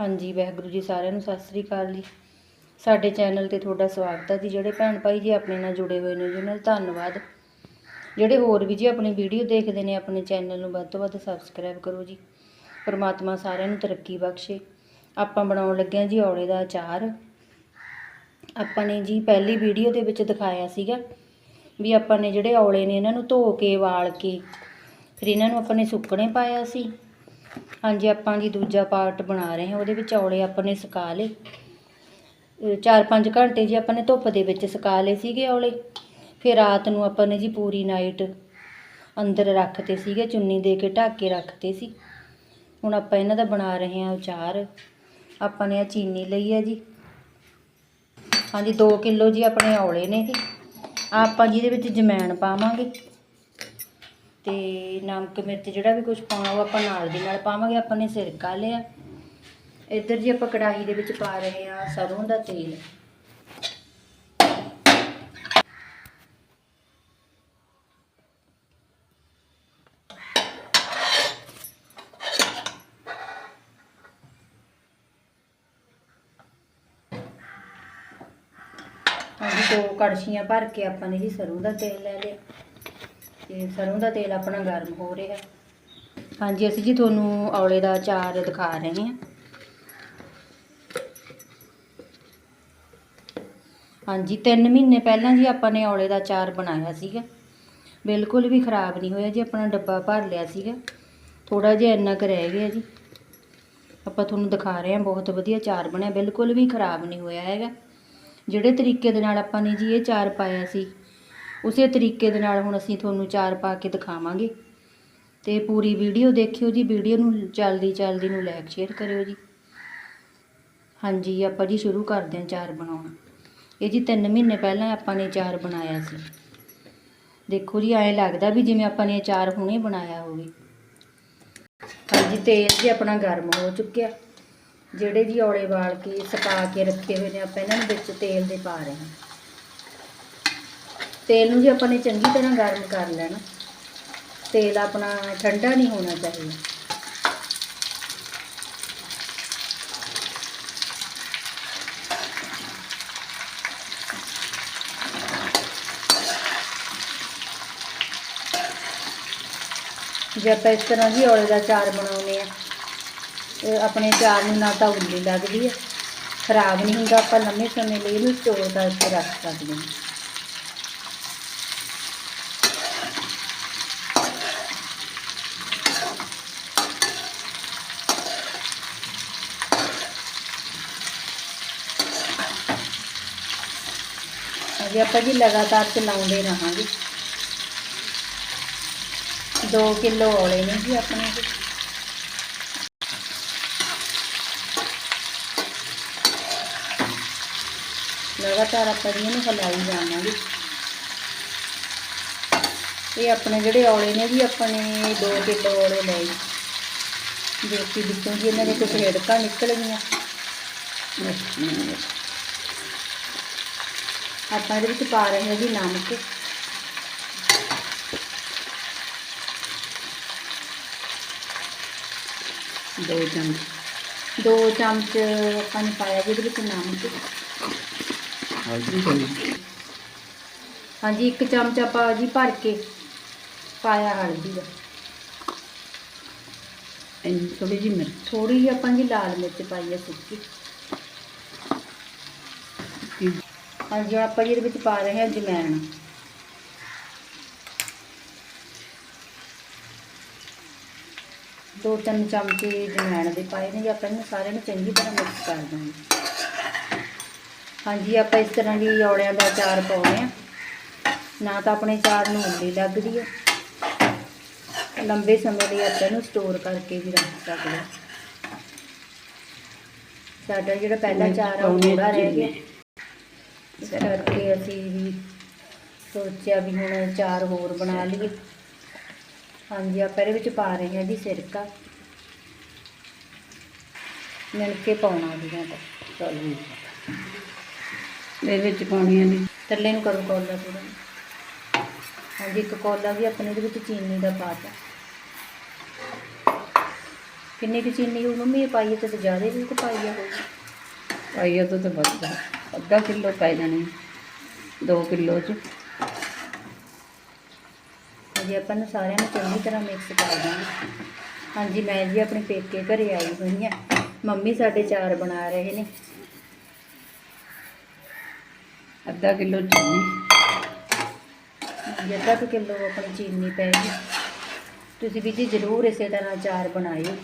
ਹਾਂਜੀ, ਵਾਹਿਗੁਰੂ ਜੀ ਸਾਰਿਆਂ ਨੂੰ ਸਤਿ ਸ੍ਰੀ ਅਕਾਲ ਜੀ। ਸਾਡੇ ਚੈਨਲ ਤੇ ਤੁਹਾਡਾ ਸਵਾਗਤ ਹੈ ਜੀ। ਜਿਹੜੇ ਭੈਣ ਭਾਈ ਜੀ ਆਪਣੇ ਨਾਲ ਜੁੜੇ ਹੋਏ ਨੇ ਜੀ ਉਹਨਾਂ ਦਾ ਧੰਨਵਾਦ। ਜਿਹੜੇ ਹੋਰ ਵੀ ਜੀ ਆਪਣੀ ਵੀਡੀਓ ਦੇਖਦੇ ਨੇ, ਆਪਣੇ ਚੈਨਲ ਨੂੰ ਵੱਧ ਤੋਂ ਵੱਧ ਸਬਸਕ੍ਰਾਈਬ ਕਰੋ ਜੀ। ਪਰਮਾਤਮਾ ਸਾਰਿਆਂ ਨੂੰ ਤਰੱਕੀ ਬਖਸ਼ੇ। ਆਪਾਂ ਬਣਾਉਣ ਲੱਗੇ ਹਾਂ ਜੀ ਔਲੇ ਦਾ ਅਚਾਰ ਆਪਾਂ ਨੇ ਜੀ ਪਹਿਲੀ ਵੀਡੀਓ ਦੇ ਵਿੱਚ ਦਿਖਾਇਆ ਸੀਗਾ ਵੀ ਆਪਾਂ ਨੇ ਜਿਹੜੇ ਔਲੇ ਨੇ, ਇਹਨਾਂ ਨੂੰ ਧੋ ਕੇ, ਵਾਲ ਕੇ, ਫਿਰ ਇਹਨਾਂ ਨੂੰ ਆਪਾਂ ਨੇ ਸੁੱਕਣੇ ਪਾਇਆ ਸੀ। ਹਾਂਜੀ, ਆਪਾਂ ਜੀ ਦੂਜਾ ਪਾਰਟ ਬਣਾ ਰਹੇ ਹਾਂ, ਉਹਦੇ ਵਿੱਚ ਔਲੇ ਆਪਾਂ ਨੇ ਸੁਕਾ ਲਏ। 4-5 ਘੰਟੇ ਜੀ ਆਪਾਂ ਨੇ ਧੁੱਪ ਦੇ ਵਿੱਚ ਸੁਕਾ ਲਏ ਸੀਗੇ ਔਲੇ। ਫਿਰ ਰਾਤ ਨੂੰ ਆਪਾਂ ਨੇ ਜੀ ਪੂਰੀ ਨਾਈਟ ਅੰਦਰ ਰੱਖਤੇ ਸੀਗੇ, ਚੁੰਨੀ ਦੇ ਕੇ ਢੱਕ ਕੇ ਰੱਖਤੇ ਸੀ। ਹੁਣ ਆਪਾਂ ਇਹਨਾਂ ਦਾ ਬਣਾ ਰਹੇ ਹਾਂ ਅਚਾਰ। ਆਪਾਂ ਨੇ ਆ ਚੀਨੀ ਲਈ ਹੈ ਜੀ। ਹਾਂਜੀ 2 ਕਿਲੋ ਜੀ ਆਪਣੇ ਔਲੇ ਨੇ ਜੀ ਆਪਾਂ ਜੀ ਇਹਦੇ ਵਿੱਚ ਜਮੈਣ ਪਾਵਾਂਗੇ। ਤੇ ਨਮਕ ਮਿਰਚ ਜਿਹੜਾ ਵੀ ਕੁਝ ਪਾਉਣਾ ਉਹ ਆਪਾਂ ਨਾਲ ਦੀ ਨਾਲ ਪਾਵਾਂਗੇ, ਆਪਾਂ ਨੇ ਸਿਰਕਾ ਲਿਆ। ਇੱਧਰ ਜੀ ਆਪਾਂ ਕੜਾਹੀ ਦੇ ਵਿੱਚ ਪਾ ਰਹੇ ਹਾਂ ਸਰੋਂ ਦਾ ਤੇਲ। ਹਾਂਜੀ, ਦੋ ਕੜਛੀਆਂ ਭਰ ਕੇ ਆਪਾਂ ਨੇ ਜੀ ਸਰੋਂ ਦਾ ਤੇਲ ਲੈ ਲਿਆ। ਤੇ ਸਰੋਂ ਦਾ ਤੇਲ ਆਪਣਾ ਗਰਮ ਹੋ ਰਿਹਾ। ਹਾਂਜੀ, ਅਸੀਂ ਜੀ ਤੁਹਾਨੂੰ ਔਲੇ ਦਾ ਅਚਾਰ ਦਿਖਾ ਰਹੇ ਹਾਂ। ਹਾਂਜੀ 3 ਮਹੀਨੇ ਪਹਿਲਾਂ ਜੀ ਆਪਾਂ ਨੇ ਔਲੇ ਦਾ ਅਚਾਰ ਬਣਾਇਆ ਸੀਗਾ। ਬਿਲਕੁਲ ਵੀ ਖਰਾਬ ਨਹੀਂ ਹੋਇਆ ਜੀ, ਆਪਣਾ ਡੱਬਾ ਭਰ ਲਿਆ ਸੀਗਾ। ਥੋੜਾ ਜਿਹਾ ਇੰਨਾ ਕੁ ਰਹਿ ਗਿਆ ਜੀ। ਆਪਾਂ ਤੁਹਾਨੂੰ ਦਿਖਾ ਰਹੇ ਹਾਂ, ਬਹੁਤ ਵਧੀਆ ਅਚਾਰ ਬਣਿਆ, ਬਿਲਕੁਲ ਵੀ ਖਰਾਬ ਨਹੀਂ ਹੋਇਆ ਹੈਗਾ। ਜਿਹੜੇ ਤਰੀਕੇ ਦੇ ਨਾਲ ਆਪਾਂ ਨੇ ਜੀ ਇਹ ਚਾਰ ਪਾਇਆ ਸੀ ਉਸੇ ਤਰੀਕੇ ਦੇ ਨਾਲ ਹੁਣ ਅਸੀਂ ਤੁਹਾਨੂੰ ਚਾਰ ਪਾ ਕੇ ਦਿਖਾਵਾਂਗੇ। ਤੇ ਪੂਰੀ ਵੀਡੀਓ ਦੇਖਿਓ ਜੀ, ਵੀਡੀਓ ਨੂੰ ਚੱਲਦੀ ਜਲਦੀ ਨੂੰ ਲਾਈਕ ਸ਼ੇਅਰ ਕਰਿਓ ਜੀ। ਹਾਂਜੀ, ਆਪਾਂ ਜੀ ਸ਼ੁਰੂ ਕਰਦੇ ਹਾਂ ਚਾਰ ਬਣਾਉਣਾ। ਇਹ ਜੀ 3 ਮਹੀਨੇ ਪਹਿਲਾਂ ਆਪਾਂ ਨੇ ਚਾਰ ਬਣਾਇਆ ਸੀ। ਦੇਖੋ ਜੀ, ਐਂ ਲੱਗਦਾ ਵੀ ਜਿਵੇਂ ਆਪਾਂ ਨੇ ਚਾਰ ਹੁਣੇ ਬਣਾਇਆ ਹੋਵੇ। ਹਾਂਜੀ, ਤੇਲ ਜੀ ਆਪਣਾ ਗਰਮ ਹੋ ਚੁੱਕਿਆ। ਜਿਹੜੇ ਜੀ ਔਲੇ ਵਾਲ ਕੇ ਸੁਕਾ ਕੇ ਰੱਖੇ ਹੋਏ ਨੇ, ਆਪਾਂ ਇਹਨਾਂ ਨੂੰ ਵਿੱਚ ਤੇਲ ਦੇ ਪਾ ਰਹੇ ਹਾਂ। ਤੇਲ ਨੂੰ ਜੇ ਆਪਾਂ ਨੇ ਚੰਗੀ ਤਰ੍ਹਾਂ ਗਰਮ ਕਰ ਲੈਣਾ, ਤੇਲ ਆਪਣਾ ਠੰਡਾ ਨਹੀਂ ਹੋਣਾ ਚਾਹੀਦਾ। ਜੇ ਆਪਾਂ ਇਸ ਤਰ੍ਹਾਂ ਜੀ ਔਲੇ ਦਾ ਚਾਰ ਬਣਾਉਨੇ ਆ ਆਪਣੇ ਚਾਰ ਨੂੰ ਨਾ ਤਾਂ ਉੱਲੀ ਲੱਗਦੀ ਹੈ, ਖਰਾਬ ਨਹੀਂ ਹੁੰਦਾ, ਆਪਾਂ ਲੰਮੇ ਸਮੇਂ ਲਈ ਇਹਨੂੰ ਸਟੋਰ ਕਰਕੇ ਰੱਖ ਸਕਦੇ ਹਾਂ। ਅਜੇ ਆਪਾਂ ਜੀ ਲਗਾਤਾਰ ਚਲਾਉਂਦੇ ਰਹਾਂਗੇ। 2 ਕਿਲੋ ਔਲੇ ਨੇ ਜੀ ਆਪਣੇ ਲਗਾਤਾਰ ਆਪਾਂ ਇਹਨੂੰ ਹਿਲਾਈ ਜਾਵਾਂਗੇ। ਇਹ ਆਪਣੇ ਜਿਹੜੇ ਔਲੇ ਨੇ ਜੀ, ਆਪਣੇ 2 ਕਿਲੋ ਔਲੇ ਲਏ ਜੋ। ਕਿ ਵਿੱਚੋਂ ਜੀ ਇਹਨਾਂ ਦੇ ਕੁਝ ਰੇੜਕਾਂ ਨਿਕਲ ਗਈਆਂ। ਆਪਾਂ ਇਹਦੇ ਵਿੱਚ ਪਾ ਰਹੇ ਹਾਂ ਜੀ ਨਮਕ। ਦੋ ਚਮਚ ਦੋ ਚਮਚ ਆਪਾਂ ਨੇ ਪਾਇਆ ਜੀ ਇਹਦੇ ਵਿੱਚ ਨਮਕ। ਹਾਂਜੀ ਇੱਕ ਚਮਚ ਆਪਾਂ ਜੀ ਭਰ ਕੇ ਪਾਇਆ ਹਲਦੀ ਦਾ। ਥੋੜੀ ਜਿਹੀ ਮਿਰਚ। ਥੋੜੀ ਜਿਹੀ ਆਪਾਂ ਜੀ ਲਾਲ ਮਿਰਚ ਪਾਈ ਹੈ ਸੁੱਕੀ। ਹਾਂਜੀ ਹੁਣ ਆਪਾਂ ਜੀ ਇਹਦੇ ਵਿੱਚ ਪਾ ਰਹੇ ਹਾਂ ਜਮੈਣ ਦੋ ਤਿੰਨ ਚਮਚੇ ਜਮੈਣ ਦੇ ਪਾਏ ਨੇ ਜੀ ਆਪਾਂ ਇਹਨੂੰ ਸਾਰਿਆਂ ਨੂੰ ਚੰਗੀ ਤਰ੍ਹਾਂ ਮਿਕਸ ਕਰ ਦਾਂਗੇ ਹਾਂਜੀ ਆਪਾਂ ਇਸ ਤਰ੍ਹਾਂ ਦੀ ਔਲਿਆਂ ਦਾ ਅਚਾਰ ਪਾਉਣੇ ਆ। ਨਾ ਤਾਂ ਆਪਣੇ ਅਚਾਰ ਨੂੰ ਉੱਲੀ ਲੱਗਦੀ ਹੈ ਲੰਬੇ ਸਮੇਂ ਲਈ ਆਪਾਂ ਇਹਨੂੰ ਸਟੋਰ ਕਰਕੇ ਵੀ ਰੱਖ ਸਕਦੇ ਹਾਂ ਸਾਡਾ ਜਿਹੜਾ ਪਹਿਲਾ ਅਚਾਰ ਆ ਉਹ ਥੋੜਾ ਰਹਿ ਗਿਆ। ਇਸ ਕਰਕੇ ਅਸੀਂ ਵੀ ਸੋਚਿਆ ਵੀ ਹੁਣ ਚਾਰ ਹੋਰ ਬਣਾ ਲਈਏ। ਹਾਂਜੀ ਆਪਾਂ ਇਹਦੇ ਵਿੱਚ ਪਾ ਰਹੇ ਹਾਂ ਜੀ ਸਿਰਕਾ। ਕੇ ਪਾਉਣਾ ਉਹਦੀਆਂ ਤਾਂ। ਚਲੋ ਇਹਦੇ ਵਿੱਚ ਪਾਉਣੀਆਂ ਨੇ ਥੱਲੇ ਨੂੰ ਕਰੋ ਕੋਲਾ ਥੋੜਾ ਹਾਂਜੀ ਇੱਕ ਕੋਲਾ ਵੀ ਆਪਣੇ ਇਹਦੇ ਵਿੱਚ ਚੀਨੀ ਦਾ ਪਾਤਾ ਕਿੰਨੀ ਕੁ ਚੀਨੀ ਹੋ ਮੰਮੀ? ਪਾਈਏ ਤੇ ਜ਼ਿਆਦਾ ਵੀ ਪਾਈਆ ਹੋਊਗੀ ਪਾਈਆ ਤੋਂ ਤਾਂ ਵੱਧ। ਹੈ। ਅੱਧਾ ਕਿਲੋ ਪੈ ਜਾਣੇ 2 ਕਿਲੋ ਚ। ਹਾਂਜੀ ਆਪਾਂ ਨੂੰ ਸਾਰਿਆਂ ਨੂੰ ਚੰਗੀ ਤਰ੍ਹਾਂ ਮਿਕਸ ਕਰ ਦਾਂਗੇ। ਹਾਂਜੀ, ਮੈਂ ਜੀ ਆਪਣੇ ਪੇਕੇ ਘਰੇ ਆਈ ਹੋਈ ਹਾਂ। ਮੰਮੀ ਸਾਡੇ ਚਾਰ ਬਣਾ ਰਹੇ ਨੇ। ਅੱਧਾ ਕਿਲੋ ਚੀਨੀ। ਅੱਧਾ ਕੁ ਕਿਲੋ ਆਪਣੀ ਚੀਨੀ ਪੈ ਗਈ। ਤੁਸੀਂ ਵੀ ਜੀ ਜ਼ਰੂਰ ਇਸੇ ਤਰ੍ਹਾਂ ਚਾਰ ਬਣਾਇਓ।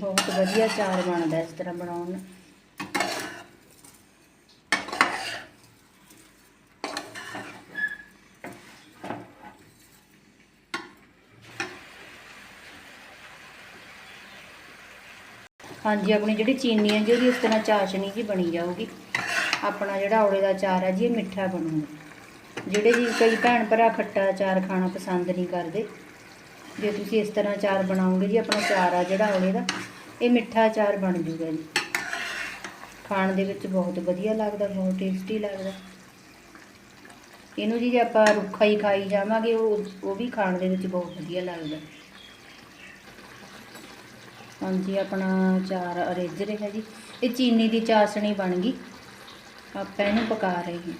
ਬਹੁਤ ਵਧੀਆ ਚਾਰ ਬਣਦਾ ਇਸ ਤਰ੍ਹਾਂ ਬਣਾਉਣ। ਹਾਂਜੀ, ਆਪਣੀ ਜਿਹੜੀ ਚੀਨੀ ਹੈ ਜੀ, ਉਹਦੀ ਇਸ ਤਰ੍ਹਾਂ ਚਾਸ਼ਨੀ ਜੀ ਬਣੀ ਜਾਊਗੀ। ਆਪਣਾ ਜਿਹੜਾ ਔਲੇ ਦਾ ਚਾਰ ਹੈ ਜੀ, ਇਹ ਮਿੱਠਾ ਬਣੂਗਾ। ਜਿਹੜੇ ਜੀ ਕਈ ਭੈਣ ਭਰਾ ਖੱਟਾ ਚਾਰ ਖਾਣਾ ਪਸੰਦ ਨਹੀਂ ਕਰਦੇ ਜੇ ਤੁਸੀਂ ਇਸ ਤਰ੍ਹਾਂ ਚਾਰ ਬਣਾਓਗੇ ਜੀ, ਆਪਣਾ ਚਾਰ ਆ ਜਿਹੜਾ ਔਲੇ ਦਾ, ਇਹ ਮਿੱਠਾ ਚਾਰ ਬਣ ਜੂਗਾ ਜੀ। ਖਾਣ ਦੇ ਵਿੱਚ ਬਹੁਤ ਵਧੀਆ ਲੱਗਦਾ, ਬਹੁਤ ਟੇਸਟੀ ਲੱਗਦਾ। ਇਹਨੂੰ ਜੀ ਜੇ ਆਪਾਂ ਰੁੱਖਾ ਹੀ ਖਾਈ ਜਾਵਾਂਗੇ, ਉਹ ਉਹ ਵੀ ਖਾਣ ਦੇ ਵਿੱਚ ਬਹੁਤ ਵਧੀਆ ਲੱਗਦਾ। ਹਾਂਜੀ, ਆਪਣਾ ਚਾਰ ਰਿੱਝ ਰਿਹਾ ਜੀ। ਇਹ ਚੀਨੀ ਦੀ ਚਾਸ਼ਣੀ ਬਣ ਗਈ। ਆਪਾਂ ਇਹਨੂੰ ਪਕਾ ਰਹੇ ਹਾਂ।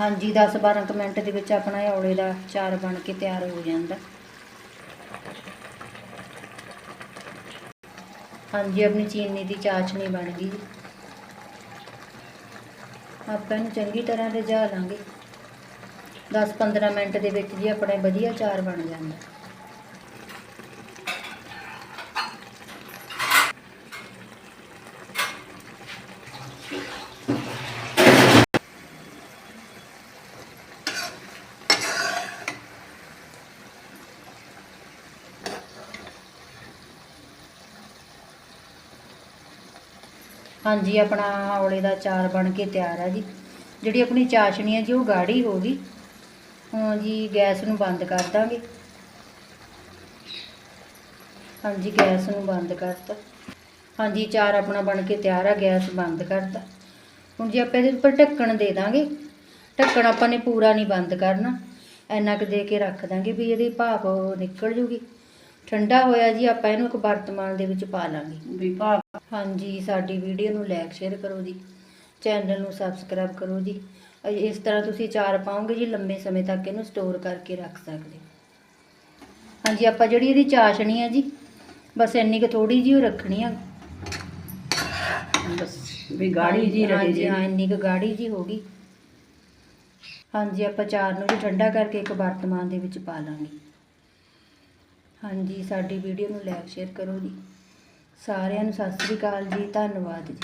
ਹਾਂਜੀ 10-12 ਕੁ ਮਿੰਟ ਦੇ ਵਿੱਚ ਆਪਣਾ ਔਲੇ ਦਾ ਚਾਰ ਬਣ ਕੇ ਤਿਆਰ ਹੋ ਜਾਂਦਾ। ਹਾਂਜੀ, ਆਪਣੀ ਚੀਨੀ ਦੀ ਚਾਸ਼ਣੀ ਬਣ ਗਈ। ਜੀ ਆਪਾਂ ਨੂੰ ਚੰਗੀ ਤਰ੍ਹਾਂ ਰਝਾ ਲਾਂਗੇ। 10-15 ਮਿੰਟ ਦੇ ਵਿੱਚ ਜੀ ਆਪਣਾ ਵਧੀਆ ਚਾਰ ਬਣ ਜਾਂਦਾ। ਹਾਂਜੀ, ਆਪਣਾ ਔਲੇ ਦਾ ਚਾਰ ਬਣ ਕੇ ਤਿਆਰ ਆ ਜੀ। ਜਿਹੜੀ ਆਪਣੀ ਚਾਸ਼ਣੀ ਹੈ ਜੀ, ਉਹ ਗਾੜੀ ਹੋ ਗਈ। ਹੁਣ ਜੀ, ਗੈਸ ਨੂੰ ਬੰਦ ਕਰ ਦਾਂਗੇ। ਹਾਂਜੀ, ਗੈਸ ਨੂੰ ਬੰਦ ਕਰਤਾ। ਹਾਂਜੀ, ਚਾਰ ਆਪਣਾ ਬਣ ਕੇ ਤਿਆਰ ਆ, ਗੈਸ ਬੰਦ ਕਰਤਾ। ਹੁਣ ਜੀ, ਆਪਾਂ ਇਹਦੇ ਉੱਪਰ ਢੱਕਣ ਦੇ ਦਾਂਗੇ। ਢੱਕਣ ਆਪਾਂ ਨੇ ਪੂਰਾ ਨਹੀਂ ਬੰਦ ਕਰਨਾ। ਇੰਨਾ ਕੁ ਦੇ ਕੇ ਰੱਖ ਦਾਂਗੇ ਵੀ ਇਹਦੀ ਭਾਪ ਨਿਕਲ ਜੂਗੀ। ਠੰਡਾ ਹੋਇਆ ਜੀ ਆਪਾਂ ਇਹਨੂੰ ਇੱਕ ਬਰਤਮਾਨ ਦੇ ਵਿੱਚ ਪਾ ਲਾਂਗੇ। ਵੀ ਭਾਵ ਹਾਂਜੀ ਸਾਡੀ ਵੀਡੀਓ ਨੂੰ ਲਾਈਕ ਸ਼ੇਅਰ ਕਰੋ ਜੀ। ਚੈਨਲ ਨੂੰ ਸਬਸਕ੍ਰਾਈਬ ਕਰੋ ਜੀ। ਇਸ ਤਰ੍ਹਾਂ ਤੁਸੀਂ ਚਾਰ ਪਾਓਗੇ ਜੀ ਲੰਬੇ ਸਮੇਂ ਤੱਕ ਇਹਨੂੰ ਸਟੋਰ ਕਰਕੇ ਰੱਖ ਸਕਦੇ। ਹਾਂਜੀ ਆਪਾਂ ਜਿਹੜੀ ਇਹਦੀ ਚਾਸ਼ਣੀ ਹੈ ਜੀ ਬਸ ਇੰਨੀ ਕੁ ਥੋੜੀ ਜਿਹੀ ਓ ਰੱਖਣੀ ਆ। ਬਸ ਵੀ ਗਾੜੀ ਜੀ ਰਹੇ ਜੀ। ਹਾਂ ਇੰਨੀ ਕੁ ਗਾੜੀ ਜੀ ਹੋ ਗਈ। ਹਾਂਜੀ ਆਪਾਂ ਚਾਰ ਨੂੰ ਜੀ ਠੰਡਾ ਕਰਕੇ ਇੱਕ ਵਰਤਮਾਨ ਦੇ ਵਿੱਚ ਪਾ ਲਾਂਗੇ। ਹਾਂਜੀ, ਸਾਡੀ ਵੀਡੀਓ ਨੂੰ ਲਾਈਕ ਸ਼ੇਅਰ ਕਰੋ ਜੀ। ਸਾਰਿਆਂ ਨੂੰ ਸਤਿ ਸ੍ਰੀ ਅਕਾਲ ਜੀ, ਧੰਨਵਾਦ ਜੀ।